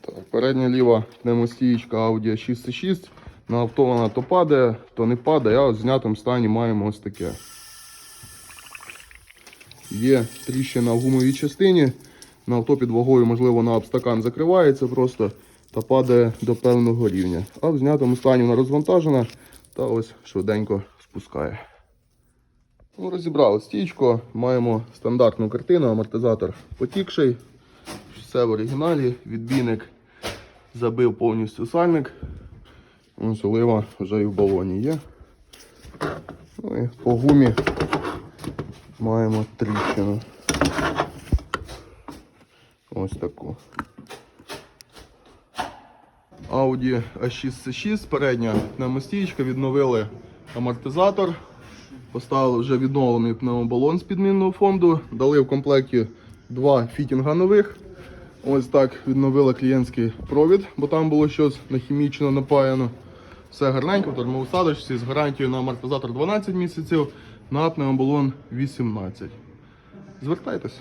Так, передня ліва пневмостієчка Audi a 6 На авто вона то падає, то не падає, а в знятому стані маємо ось таке. Є тріщина в гумовій частині. На авто під вагою, можливо, на обстакан закривається просто та падає до певного рівня. А в знятому стані вона розвантажена та ось швиденько спускає. Ну, розібрали стічку, маємо стандартну картину, амортизатор потікший. Все в оригіналі, відбійник забив повністю сальник. Ось вже і в балоні є. Ну і по гумі маємо тріщину. Ось таку. Audi A6C6, передня пневмостійка, відновили амортизатор. Поставили вже відновлений пневмобалон з підмінного фонду. Дали в комплекті два фітінга нових. Ось так відновила клієнтський провід, бо там було щось нахімічно напаяно. Все гарненько, в термоусадочці з гарантією на амортизатор 12 місяців, на пневмобалон 18. Звертайтеся.